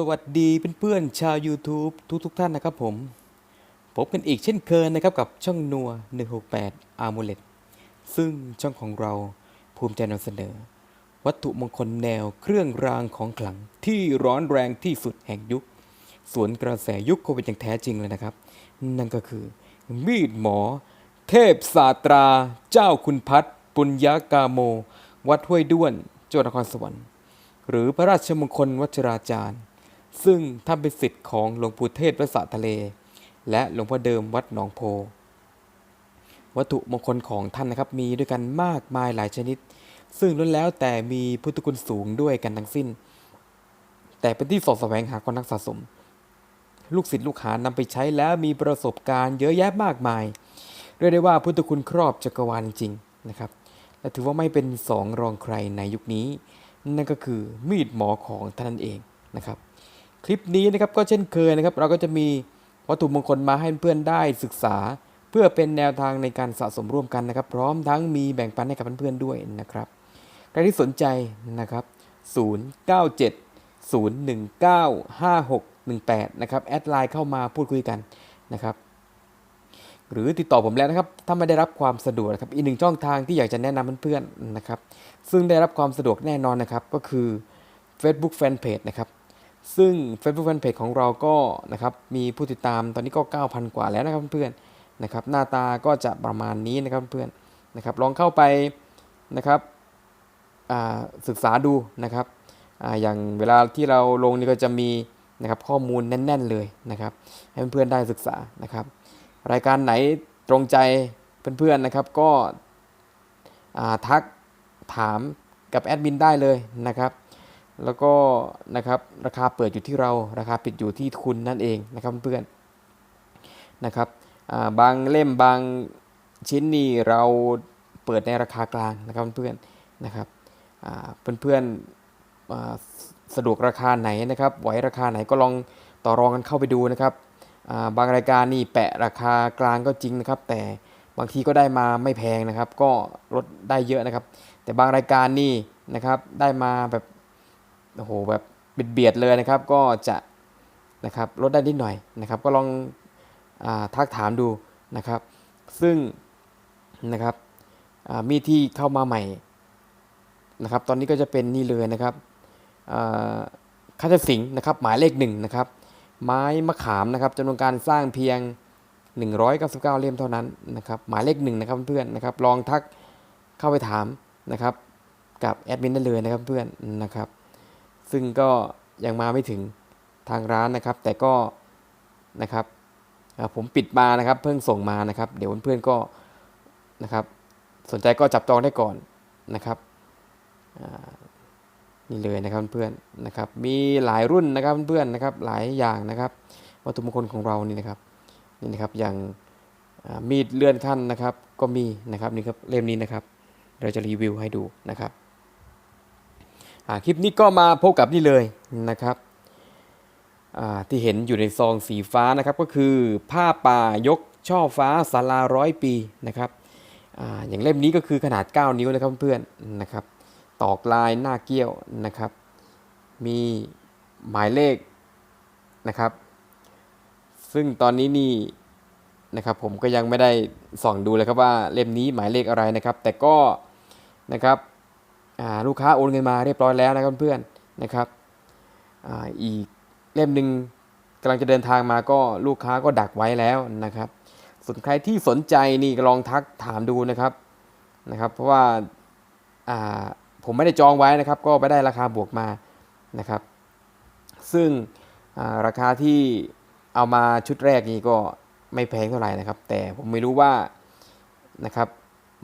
สวัสดีเพื่อนๆชาว YouTube ทุกทุกๆท่านนะครับผมพบกันอีกเช่นเคยนะครับกับช่องนัว 168 a r m u l e t ซึ่งช่องของเราภูมิใจนำเสนอ วัตถุมงคลแนวเครื่องรางของขลังที่ร้อนแรงที่สุดแห่งยุค สวนกระแสยุคโควิดอย่างแท้จริงเลยนะครับ นั่นก็คือ มีดหมอ เทพศาตรา เจ้าคุณพัฒน์ปุญญากาโม วัดห้วยด้วนจังหวัดนครสวรรค์หรือพระราชมงคลวัชราจารย์ ซึ่งท่านเป็นศิษย์ของหลวงปู่เทศวัดสะทะเล และหลวงพ่อเดิมวัดหนองโพ วัตถุมงคลของท่านนะครับมีด้วยกันมากมายหลายชนิด ซึ่งล้วนแล้วแต่มีพุทธคุณสูงด้วยกันทั้งสิ้น แต่เป็นที่สอดแสวงหาคนนักสะสม ลูกศิษย์ลูกหานำไปใช้แล้วมีประสบการณ์เยอะแยะมากมาย เรียกได้ว่าพุทธคุณครอบจักรวาลจริงนะครับและถือว่าไม่เป็นสองรองใครในยุคนี้ นั่นก็คือมีดหมอของท่านเองนะครับ คลิปนี้นะครับก็เช่นเคยนะครับ เราก็จะมีวัตถุมงคลมาให้เพื่อนๆได้ศึกษา เพื่อเป็นแนวทางในการสะสมร่วมกันนะครับ พร้อมทั้งมีแบ่งปันให้กับเพื่อนๆด้วยนะครับใครที่สนใจนะครับ 097 019 5618 นะครับแอดไลน์เข้ามาพูดคุยกันนะครับ หรือติดต่อผมแล้วนะครับ ถ้าไม่ได้รับความสะดวกนะครับอีกหนึ่งช่องทางที่อยากจะแนะนำเพื่อนๆนะครับ ซึ่งได้รับความสะดวกแน่นอนนะครับก็คือ Facebook Fanpage นะครับ ซึ่ง Facebook Fanpage ของเราก็นะครับมีผู้ติดตามตอนนี้ก็ 9,000 กว่าแล้วนะครับเพื่อนๆนะครับหน้าตาก็จะประมาณนี้นะครับเพื่อนๆนะครับลองเข้าไปนะครับศึกษาดูนะครับออย่างเวลาที่เราลงนี่ก็จะมีนะครับข้อมูลแน่น ๆเลยนะครับ ให้เพื่อนๆได้ศึกษานะครับ รายการไหนตรงใจเพื่อนๆนะครับก็ทักถามกับแอดมินได้เลยนะครับ แล้วก็นะครับราคาเปิดอยู่ที่เราราคาปิดอยู่ที่คุณนั่นเองนะครับเพื่อนๆนะครับบางเล่มบางชิ้นนี่เราเปิดในราคากลางนะครับเพื่อนๆนะครับเพื่อนๆอ่าสะดวกราคาไหนนะครับไหวราคาไหนก็ลองต่อรองกันเข้าไปดูนะครับบางรายการนี่แปะราคากลางก็จริงนะครับ แต่บางทีก็ได้มาไม่แพงนะครับ ก็ลดได้เยอะนะครับ แต่บางรายการนี่นะครับได้มาแบบ โอ้โหแบบเบียดๆเลยนะครับ ก็จะนะครับลดได้นิดหน่อยนะครับ ก็ลองอทักถามดูนะครับ ซึ่งนะครับมีที่เข้ามาใหม่นะครับ ตอนนี้ก็จะเป็นนี่เลยนะครับอ่าคาถสิงนะครับหมายเลขหนึ่งนะครับไม้มะขามนะครับจำนวนการสร้างเพียง 199 เล่มเท่านั้นนะครับหมายเลขหนึ่งนะครับเพื่อนนะครับลองทักเข้าไปถามนะครับกับแอดมินได้เลยนะครับเพื่อนนะครับ ซึ่งก็ยังมาไม่ถึงทางร้านนะครับ แต่ก็นะครับผมปิดมานะครับ เพิ่งส่งมานะครับ เดี๋ยวเพื่อนๆก็นะครับ สนใจก็จับจองได้ก่อนนะครับนี่เลยนะครับเพื่อนๆนะครับ มีหลายรุ่นนะครับเพื่อนๆนะครับหลายอย่างนะครับ วัตถุมงคลของเรานี่นะครับนี่นะครับอย่างมีดเลื่อนขั้นนะครับ ก็มีนะครับนี่ครับเล่มนี้นะครับ เราจะรีวิวให้ดูนะครับ คลิปนี้ก็มาพบกับนี่เลยนะครับที่เห็นอยู่ในซองสีฟ้านะครับก็คือผ้าป่ายกช่อฟ้าศาลาร้อยปีนะครับออย่างเล่มนี้ก็คือขนาด 9 นิ้วนะครับเพื่อนๆนะครับ ตอกลายหน้าเกี้ยวนะครับ มีหมายเลขนะครับ ซึ่งตอนนี้นี่นะครับผมก็ยังไม่ได้ส่องดูเลยครับว่าเล่มนี้หมายเลขอะไรนะครับ แต่ก็นะครับ ลูกค้าโอนเงินมาเรียบร้อยแล้วนะครับเพื่อนๆนะครับออีกเล่มหนึ่งกำลังจะเดินทางมาก็ลูกค้าก็ดักไว้แล้วนะครับส่วนใครที่สนใจนี่ลองทักถามดูนะครับนะครับ เพราะว่าาผมไม่ได้จองไว้นะครับ ก็ไปได้ราคาบวกมานะครับ ซึ่งาราคาที่เอามาชุดแรกนี้ก็ไม่แพงเท่าไหร่นะครับ แต่ผมไม่รู้ว่านะครับ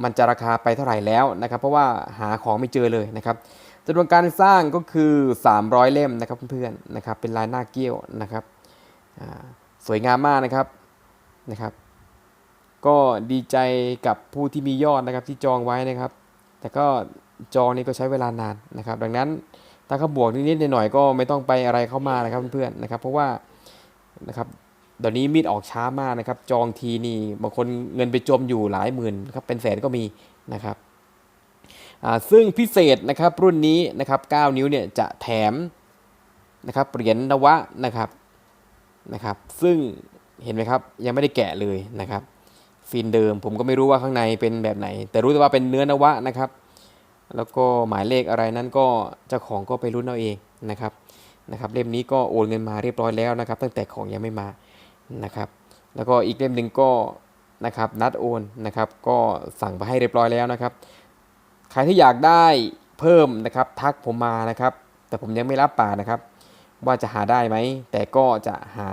มันจะราคาไปเท่าไหร่แล้วนะครับ เพราะว่าหาของไม่เจอเลยนะครับจำนวนการสร้างก็คือ 300 เล่มนะครับเพื่อนๆนะครับ เป็นลายหน้าเกี้ยวนะครับสวยงามมากนะครับนะครับ ก็ดีใจกับผู้ที่มียอดนะครับที่จองไว้นะครับ แต่ก็จองนี่ก็ใช้เวลานานนะครับ ดังนั้นถ้าเขาบวกนิดๆหน่อยๆก็ไม่ต้องไปอะไรเข้ามานะครับเพื่อนๆนะครับ เพราะว่านะครับ เดี๋ยวนี้มีดออกช้ามากนะครับ จองทีนี่บางคนเงินไปจมอยู่หลายหมื่นครับเป็นแสนก็มีนะครับซึ่งพิเศษนะครับรุ่นนี้นะครับ 9 นิ้วเนี่ยจะแถมนะครับเหรียญนวะนะครับนะครับ ซึ่งเห็นไหมครับยังไม่ได้แกะเลยนะครับฟินเดิมผมก็ไม่รู้ว่าข้างในเป็นแบบไหน แต่รู้แต่ว่าเป็นเนื้อนวะนะครับ แล้วก็หมายเลขอะไรนั้นก็เจ้าของก็ไปรุ่นเอาเองนะครับนะครับเล่มนี้ก็โอนเงินมาเรียบร้อยแล้วนะครับ ตั้งแต่ของยังไม่มา นะครับ แล้วก็อีกเล่มหนึ่งก็นะครับนัดโอนนะครับ ก็สั่งไปให้เรียบร้อยแล้วนะครับ ใครที่อยากได้เพิ่มนะครับทักผมมานะครับ แต่ผมยังไม่รับปากนะครับ ว่าจะหาได้ไหม แต่ก็จะหา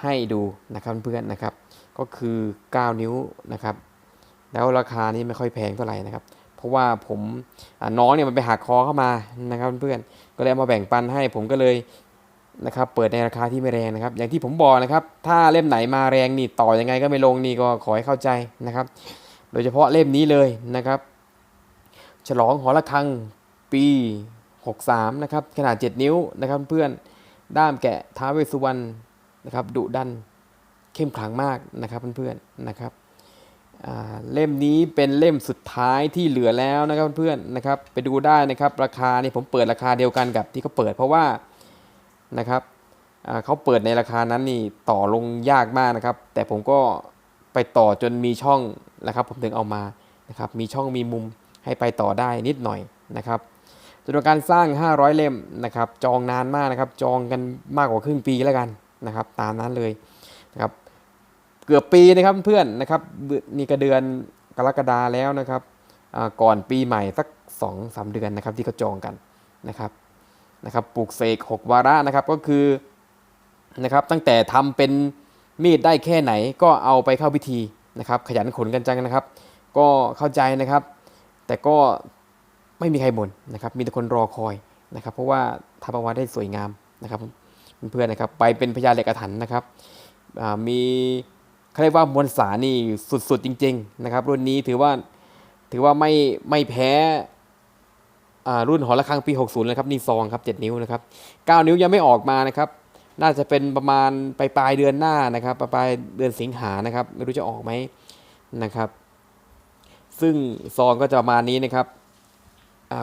ให้ดูนะครับเพื่อนนะครับ ก็คือ 9 นิ้วนะครับ แล้วราคานี้ไม่ค่อยแพงเท่าไหร่นะครับ เพราะว่าผมน้องเนี่ยมันไปหักคอเข้ามานะครับเพื่อนก็เลยมาแบ่งปันให้ผมก็เลย นะครับเปิดในราคาที่ไม่แรงนะครับ อย่างที่ผมบอกนะครับ ถ้าเล่มไหนมาแรงนี่ต่อยังไงก็ไม่ลงนี่ก็ขอให้เข้าใจนะครับ โดยเฉพาะเล่มนี้เลยนะครับ ฉลองหอระฆังปี 63 นะครับ ขนาด 7 นิ้วนะครับเพื่อนด้ามแกะท้าเวสุวรรณนะครับดุดันเข้มขลังมากนะครับเพื่อนๆนะครับเล่มนี้เป็นเล่มสุดท้ายที่เหลือแล้วนะครับเพื่อนๆนะครับ ไปดูได้นะครับราคานี่ผมเปิดราคาเดียวกันกับที่เขาเปิดเพราะว่า นะครับเขาเปิดในราคานั้นนี่ต่อลงยากมากนะครับ แต่ผมก็ไปต่อจนมีช่องนะครับ ผมถึงเอามานะครับมีช่องมีมุมให้ไปต่อได้นิดหน่อยนะครับจำนวนการสร้าง 500 เล่มนะครับ จองนานมากนะครับ จองกันมากกว่าครึ่งปีแล้วกันนะครับ ตามนั้นเลยนะครับเกือบปีนะครับเพื่อนนะครับนี่ก็เดือนกรกฎาแล้วนะครับก่อนปีใหม่สัก2อสเดือนนะครับที่เขาจองกันนะครับ นะครับปลูกเสก6วาระนะครับก็คือนะครับตั้งแต่ทำเป็นมีดได้แค่ไหนก็เอาไปเข้าพิธีนะครับขยันขนกันจังนะครับ ก็เข้าใจนะครับ แต่ก็ไม่มีใครบ่นนะครับมีแต่คนรอคอยนะครับ เพราะว่าทำออกมาได้สวยงามนะครับเพื่อนๆนะครับไปเป็นพญาเหล็กอาถรรพ์นะครับมีเขาเรียกว่ามวลสารนี่สุดๆจริง ๆ นะครับ รุ่นนี้ถือว่าถือว่าไม่ไม่แพ้ รุ่นหอระฆังปี 60เลยครับนี่ซองครับ 7 นิ้วนะครับ 9 นิ้วยังไม่ออกมานะครับ น่าจะเป็นประมาณปลายปลายเดือนหน้านะครับปลายปลายเดือนสิงหานะครับ ไม่รู้จะออกไหมนะครับ ซึ่งซองก็จะประมาณนี้นะครับ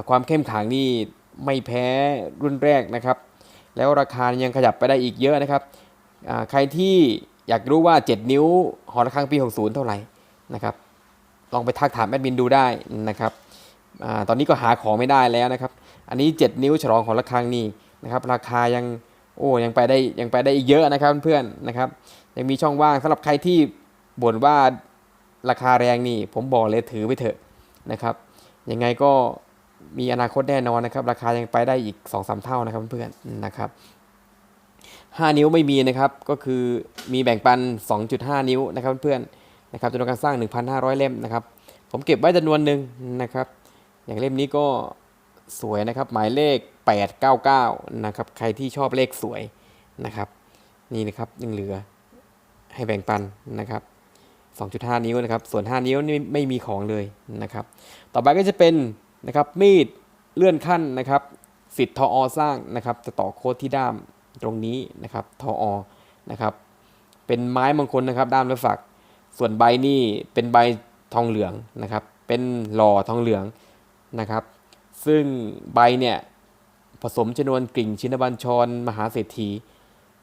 ความเข้มขังนี่ไม่แพ้รุ่นแรกนะครับ แล้วราคายังขยับไปได้อีกเยอะนะครับใครที่อยากรู้ว่า 7 นิ้วหอระฆังปี 60 เท่าไหร่นะครับ ลองไปทักถามแอดมินดูได้นะครับ ตอนนี้ก็หาของไม่ได้แล้วนะครับ อันนี้ 7 นิ้วฉลองหองระฆังนี่นะครับ ราคายังโอ้ยังไปได้ยังไปได้อีกเยอะนะครับเพื่อนๆนะครับ ยังมีช่องว่างสำหรับใครที่บ่นว่าราคาแรงนี่ผมบอกเลยถือไปเถอะนะครับ ยังไงก็มีอนาคตแน่นอนนะครับ ราคายังไปได้อีก2-3เท่านะครับเพื่อนๆนะครับ5 นิ้วไม่มีนะครับ ก็คือมีแบ่งปัน 2.5 นิ้วนะครับเพื่อนๆนะครับจำนวนการสร้าง 1,500 เล่มนะครับ ผมเก็บไว้จำนวนหนึ่งนะครับ อย่างเล่มนี้ก็สวยนะครับหมายเลข 899 นะครับใครที่ชอบเลขสวยนะครับนี่นะครับยังเหลือให้แบ่งปันนะครับ 2.5 นิ้วนะครับ ส่วน 5 นิ้วนี่ไม่มีของเลยนะครับ ต่อไปก็จะเป็นนะครับมีดเลื่อนขั้นนะครับสิทธิ์ทออสร้างนะครับ จะต่อโค้ดที่ด้ามตรงนี้นะครับทออนะครับ เป็นไม้มงคลนะครับด้ามและฝัก ส่วนใบนี่เป็นใบทองเหลืองนะครับ เป็นหล่อทองเหลือง นะครับ ซึ่งใบเนี่ยผสมชนวนกลิ่งชินบัญชรมหาเศรษฐี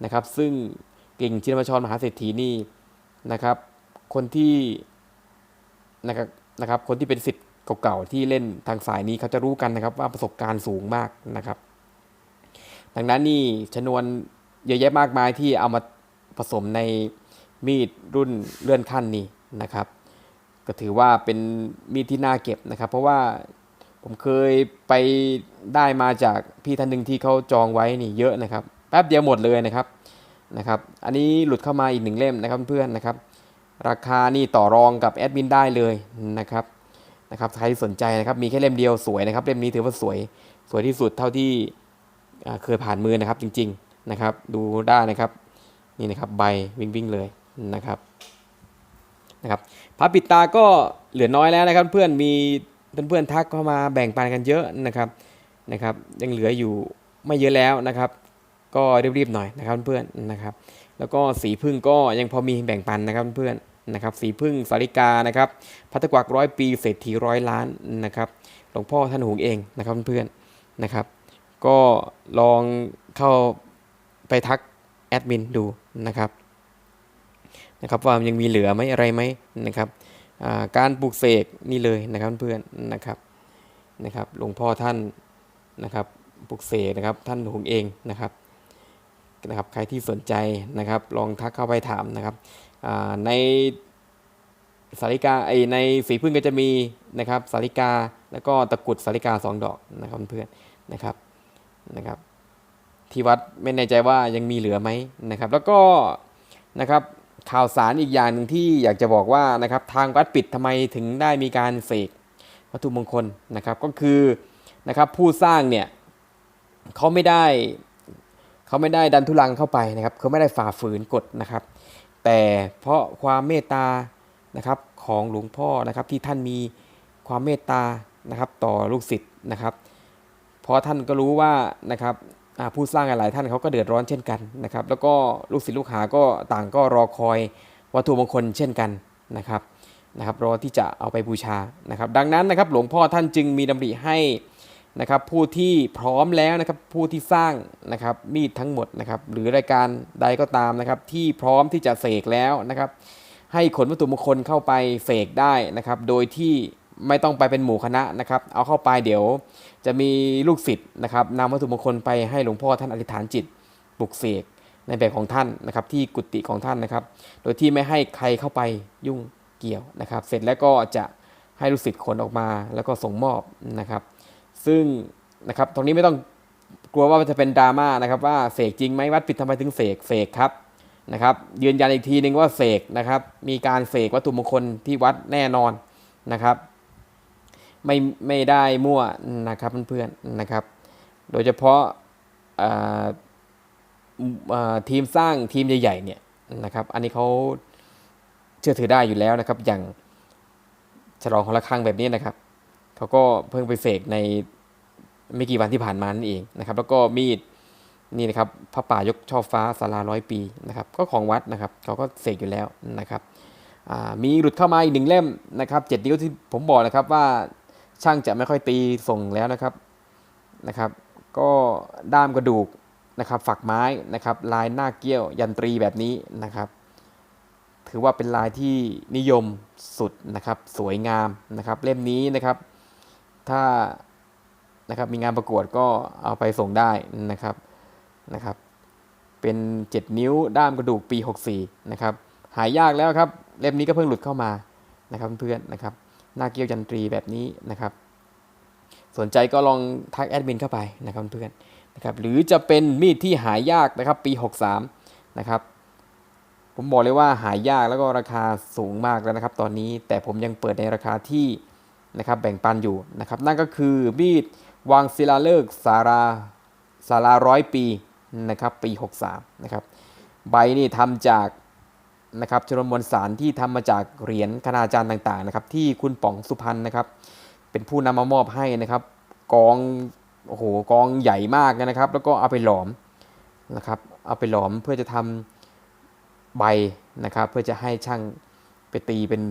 นะครับ ซึ่งกลิ่งชินบัญชรมหาเศรษฐีนี่นะครับ คนที่นะครับนะครับ คนที่เป็นสิทธิ์เก่าๆที่เล่นทางสายนี้เขาจะรู้กันนะครับว่าประสบการณ์สูงมากนะครับ ดังนั้นนี่ชนวนเยอะแยะมากมายที่เอามาผสมในมีดรุ่นเลื่อนขั้นนี้นะครับ ก็ถือว่าเป็นมีดที่น่าเก็บนะครับ เพราะว่า ผมเคยไปได้มาจากพี่ท่านหนึ่งที่เขาจองไว้นี่เยอะนะครับ แป๊บเดียวหมดเลยนะครับนะครับ อันนี้หลุดเข้ามาอีกหนึ่งเล่มนะครับเพื่อนนะครับ ราคานี่ต่อรองกับแอดมินได้เลยนะครับนะครับใครสนใจนะครับมีแค่เล่มเดียวสวยนะครับเล่มนี้ถือว่าสวยสวยที่สุดเท่าที่เคยผ่านมือนะครับจริงๆนะครับ ดูได้นะครับนี่นะครับใบวิ่งวิ่งๆเลยนะครับนะครับพับปิดตาก็เหลือน้อยแล้วนะครับเพื่อนมี เพื่อนๆทักเข้ามาแบ่งปันกันเยอะนะครับนะครับยังเหลืออยู่ไม่เยอะแล้วนะครับ ก็รีบๆหน่อยนะครับเพื่อนๆนะครับ แล้วก็สีพึ่งก็ยังพอมีแบ่งปันนะครับเพื่อนๆนะครับ สีพึ่งสาริกานะครับพัตกวักร้อยปีเศรษฐีร้อยล้านนะครับหลวงพ่อท่านหงเองนะครับเพื่อนๆนะครับ ก็ลองเข้าไปทักแอดมินดูนะครับนะครับว่ายังมีเหลือไหมอะไรไหมนะครับ การปลูกเสกนี่เลยนะครับเพื่อนนะครับนะครับหลวงพ่อท่านนะครับปลูกเสกนะครับท่านหงเองนะครับนะครับ ใครที่สนใจนะครับ ลองทักเข้าไปถามนะครับในสาริกาไอในสีพึ่งก็จะมีนะครับสาริกาแล้วก็ตะกรุดสาริกาสองดอกนะครับเพื่อนนะครับนะครับ ที่วัดไม่แน่ใจว่ายังมีเหลือไหมนะครับ แล้วก็นะครับ ข่าวสารอีกอย่างหนึ่งที่อยากจะบอกว่านะครับทางวัดปิดทำไมถึงได้มีการเสกวัตถุมงคลนะครับก็คือนะครับผู้สร้างเนี่ยเขาไม่ได้เขาไม่ได้ดันทุลังเข้าไปนะครับเขาไม่ได้ฝ่าฝืนกฎนะครับ แต่เพราะความเมตตานะครับของหลวงพ่อนะครับที่ท่านมีความเมตตานะครับต่อลูกศิษย์นะครับเพราะท่านก็รู้ว่านะครับ ผู้สร้างหลายท่านเขาก็เดือดร้อนเช่นกันนะครับแล้วก็ลูกศิษย์ลูกหาก็ต่างก็รอคอยวัตถุมงคลเช่นกันนะครับนะครับรอที่จะเอาไปบูชานะครับ ดังนั้นนะครับหลวงพ่อท่านจึงมีดำริให้นะครับผู้ที่พร้อมแล้วนะครับผู้ที่สร้างนะครับมีดทั้งหมดนะครับหรือรายการใดก็ตามนะครับที่พร้อมที่จะเสกแล้วนะครับให้ขนวัตถุมงคลเข้าไปเสกได้นะครับโดยที่ ไม่ต้องไปเป็นหมู่คณะนะครับ เอาเข้าไปเดี๋ยวจะมีลูกศิษย์นะครับนำวัตถุมงคลไปให้หลวงพ่อท่านอธิษฐานจิตปลุกเสกในแบบของท่านนะครับที่กุฏิของท่านนะครับ โดยที่ไม่ให้ใครเข้าไปยุ่งเกี่ยวนะครับ เสร็จแล้วก็จะให้ลูกศิษย์ขนออกมาแล้วก็ส่งมอบนะครับ ซึ่งนะครับตรงนี้ไม่ต้องกลัวว่าจะเป็นดราม่านะครับว่าเสกจริงไหมวัดปิดทำไมถึงเสกเสกครับนะครับยืนยันอีกทีนึงว่าเสกนะครับมีการเสกวัตถุมงคลที่วัดแน่นอนนะครับ ไม่ไม่ได้มั่วนะครับเพื่อนๆนะครับ โดยเฉพาะทีมสร้างทีมใหญ่ๆเนี่ยนะครับอันนี้เขาเชื่อถือได้อยู่แล้วนะครับ อย่างฉลองของระฆังแบบนี้นะครับเขาก็เพิ่งไปเสกในไม่กี่วันที่ผ่านมานั่นเองนะครับ แล้วก็มีดนี่นะครับพระป่ายกช่อฟ้าศาลาร้อยปีนะครับ ก็ของวัดนะครับเขาก็เสกอยู่แล้วนะครับมีหลุดเข้ามาอีกหนึ่งเล่มนะครับเจ็ดนิ้วที่ผมบอกนะครับว่า ช่างจะไม่ค่อยตีส่งแล้วนะครับนะครับ ก็ด้ามกระดูกนะครับ ฝักไม้นะครับ ลายหน้าเกี้ยวยันตรีแบบนี้นะครับ ถือว่าเป็นลายที่นิยมสุดนะครับ สวยงามนะครับ เล่มนี้นะครับ ถ้านะครับมีงานประกวดก็เอาไปส่งได้นะครับนะครับ เป็น 7 นิ้วด้ามกระดูกปี 64 นะครับ หายากแล้วครับ เล่มนี้ก็เพิ่งหลุดเข้ามานะครับเพื่อนๆนะครับ หน้าเกี้ยวยันตรีแบบนี้นะครับ สนใจก็ลองทักแอดมินเข้าไปนะครับเพื่อนนะครับหรือจะเป็นมีดที่หายากนะครับปี 63 นะครับ ผมบอกเลยว่าหายากแล้วก็ราคาสูงมากแล้วนะครับ ตอนนี้แต่ผมยังเปิดในราคาที่นะครับแบ่งปันอยู่นะครับ นั่นก็คือมีดวางศิลาฤกษ์สาราสาราร้อยปีนะครับปี 63 นะครับ ใบนี่ทำจาก นะครับชนวนมวลสารที่ทำมาจากเหรียญคณาจารย์ต่างๆนะครับที่คุณป๋องสุพรรณนะครับ เป็นผู้นำมามอบให้นะครับ กองโอ้โหกองใหญ่มากนะครับ แล้วก็เอาไปหลอมนะครับ เอาไปหลอมเพื่อจะทำใบนะครับ เพื่อจะให้ช่างไปตีเป็น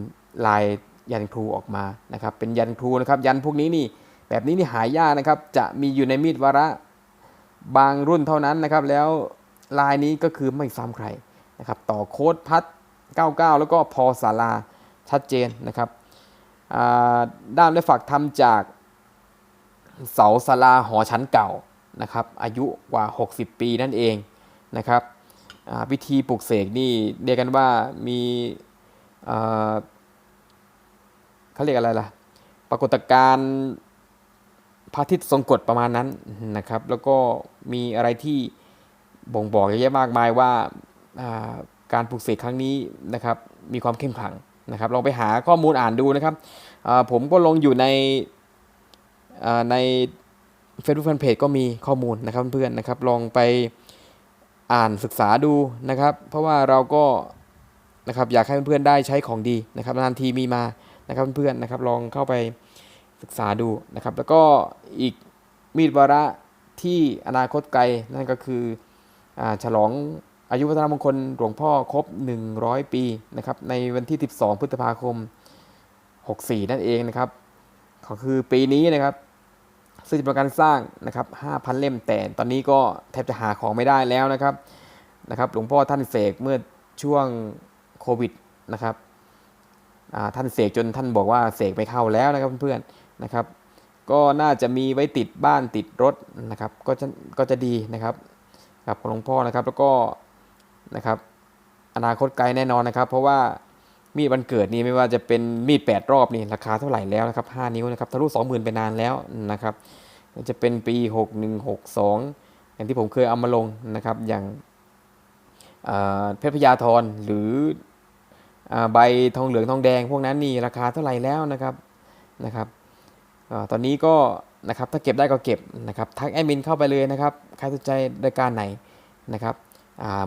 ลายยันครูออกมานะครับ เป็นยันครูนะครับ ยันพวกนี้นี่แบบนี้นี่หายากนะครับ จะมีอยู่ในมีดวาระบางรุ่นเท่านั้นนะครับ แล้วลายนี้ก็คือไม่ซ้ำใคร นะครับต่อโค้ดพัด 99 แล้วก็พอศาลาชัดเจนนะครับอ่าด้ามและฝักทำจากเสาศาลาหอชั้นเก่านะครับอายุกว่า 60 ปีนั่นเองนะครับวิธีปลูกเสกนี่เรียกกันว่ามีเขาเรียกอะไรล่ะ ปรากฏการณ์พระอาทิตย์ทรงกฎประมาณนั้นนะครับ แล้วก็มีอะไรที่บ่งบอกเยอะแยะมากมายว่า การปลูกเสกครั้งนี้นะครับมีความเข้มขลังนะครับลองไปหาข้อมูลอ่านดูนะครับผมก็ลงอยู่ในใน Facebook Fanpage ก็มีข้อมูลนะครับเพื่อนๆนะครับลองไปอ่านศึกษาดูนะครับ เพราะว่าเราก็นะครับอยากให้เพื่อนๆได้ใช้ของดีนะครับนานทีมีมานะครับเพื่อนๆนะครับลองเข้าไปศึกษาดูนะครับ แล้วก็อีกมีดวาระที่อนาคตไกลนั่นก็คืออฉลอง อายุวัฒนมงคลหลวงพ่อครบ 100 ปีนะครับในวันที่ 12 พฤษภาคม 64 นั่นเองนะครับก็คือปีนี้นะครับซึ่งจะเป็นการสร้างนะครับ 5,000 เล่มแต่ตอนนี้ก็แทบจะหาของไม่ได้แล้วนะครับนะครับ หลวงพ่อท่านเสกเมื่อช่วงโควิดนะครับท่านเสกจนท่านบอกว่าเสกไม่เข้าแล้วนะครับเพื่อนๆนะครับ ก็น่าจะมีไว้ติดบ้านติดรถนะครับ ก็จะก็จะดีนะครับกับหลวงพ่อนะครับ แล้วก็ นะครับ อนาคตไกลแน่นอนนะครับ เพราะว่ามีดวันเกิดนี่ไม่ว่าจะเป็นมีด8รอบนี่ราคาเท่าไหร่แล้วนะครับ5นิ้วนะครับทะลุ20,000ไปนานแล้วนะครับจะเป็นปี 6162 อย่างที่ผมเคยเอามาลงนะครับ อย่างเพชรพญาธรหรืออใบทองเหลืองทองแดง พวกนั้นนี่ราคาเท่าไหร่แล้วนะครับนะครับอตอนนี้ก็นะครับถ้าเก็บได้ก็เก็บนะครับทักแอดมินเข้าไปเลยนะครับใครสนใจรายการไหนนะครับ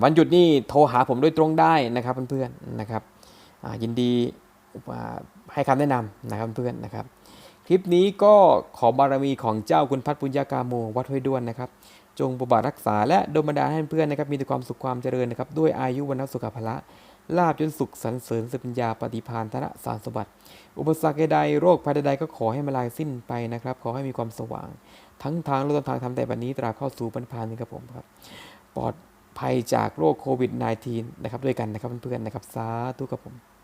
วันหยุดนี่โทรหาผมโดยตรงได้นะครับเพื่อนๆนะครับยินดีให้คำแนะนำนะครับเพื่อนๆนะครับ คลิปนี้ก็ขอบารมีของเจ้าคุณพัฒปุญญากาโมวัดห้วยด้วนนะครับ จงประบารักษาและดลบันดาลให้เพื่อนนะครับมีแต่ความสุขความเจริญนะครับ ด้วยอายุวันสุขภละลาบจนสุขสรรเสริญสุปัญญาปฏิพานธนสารสมบัติ อุปสรรคใดโรคภัยใดก็ขอให้มาลายสิ้นไปนะครับ ขอให้มีความสว่าง ทั้งทางและต้นทางทำแต่บัดนนี้ตราบเข้าสู่บรรพานนี้ครับผมครับปลอด ภัยจากโรคโควิด -19 นะครับด้วยกันนะครับเพื่อนๆนะครับสาธุกับผม